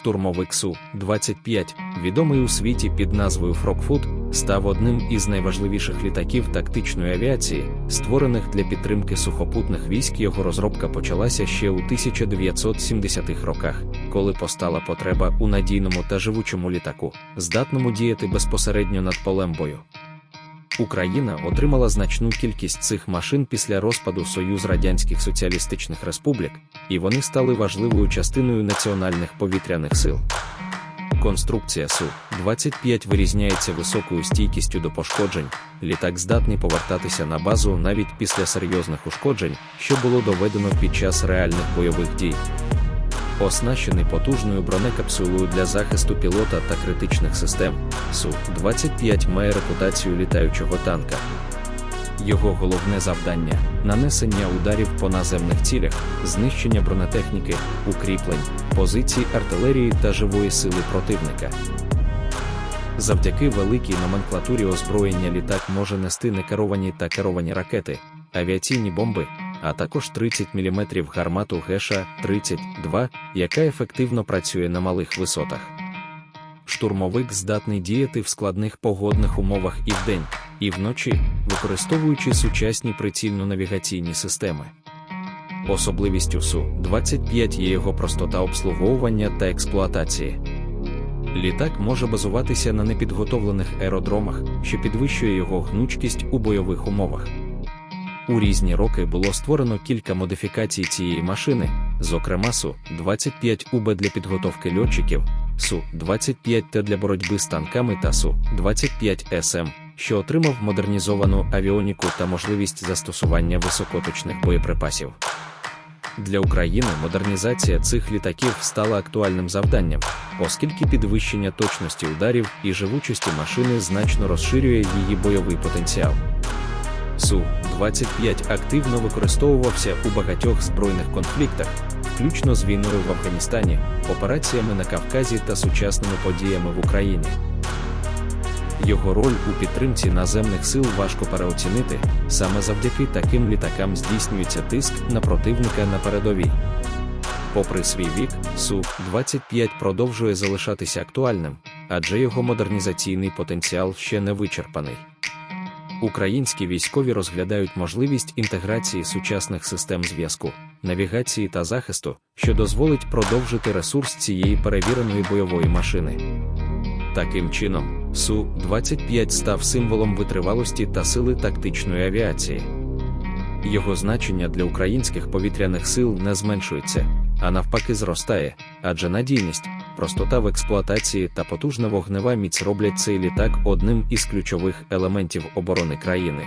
Штурмовик Су-25, відомий у світі під назвою Фрокфут, став одним із найважливіших літаків тактичної авіації, створених для підтримки сухопутних військ. Його розробка почалася ще у 1970-х роках, коли постала потреба у надійному та живучому літаку, здатному діяти безпосередньо над полем бою. Україна отримала значну кількість цих машин після розпаду Союз Радянських Соціалістичних Республік, і вони стали важливою частиною національних повітряних сил. Конструкція Су-25 вирізняється високою стійкістю до пошкоджень, літак здатний повертатися на базу навіть після серйозних ушкоджень, що було доведено під час реальних бойових дій. Оснащений потужною бронекапсулою для захисту пілота та критичних систем, Су-25 має репутацію літаючого танка. Його головне завдання нанесення ударів по наземних цілях, знищення бронетехніки, укріплень, позицій артилерії та живої сили противника. Завдяки великій номенклатурі озброєння літак може нести некеровані та керовані ракети, авіаційні бомби, а також 30 мм гармату Геша 32, яка ефективно працює на малих висотах. Штурмовик здатний діяти в складних погодних умовах і вдень, і вночі, використовуючи сучасні прицільно-навігаційні системи. Особливістю Су-25 є його простота обслуговування та експлуатації. Літак може базуватися на непідготовлених аеродромах, що підвищує його гнучкість у бойових умовах. У різні роки було створено кілька модифікацій цієї машини, зокрема Су-25УБ для підготовки льотчиків, Су-25Т для боротьби з танками та Су-25СМ, що отримав модернізовану авіоніку та можливість застосування високоточних боєприпасів. Для України модернізація цих літаків стала актуальним завданням, оскільки підвищення точності ударів і живучості машини значно розширює її бойовий потенціал. Су-25 активно використовувався у багатьох збройних конфліктах, включно з війною в Афганістані, операціями на Кавказі та сучасними подіями в Україні. Його роль у підтримці наземних сил важко переоцінити, саме завдяки таким літакам здійснюється тиск на противника на передовій. Попри свій вік, Су-25 продовжує залишатися актуальним, адже його модернізаційний потенціал ще не вичерпаний. Українські військові розглядають можливість інтеграції сучасних систем зв'язку, навігації та захисту, що дозволить продовжити ресурс цієї перевіреної бойової машини. Таким чином, Су-25 став символом витривалості та сили тактичної авіації. Його значення для українських повітряних сил не зменшується, а навпаки, зростає, адже надійність, простота в експлуатації та потужна вогнева міць роблять цей літак одним із ключових елементів оборони країни.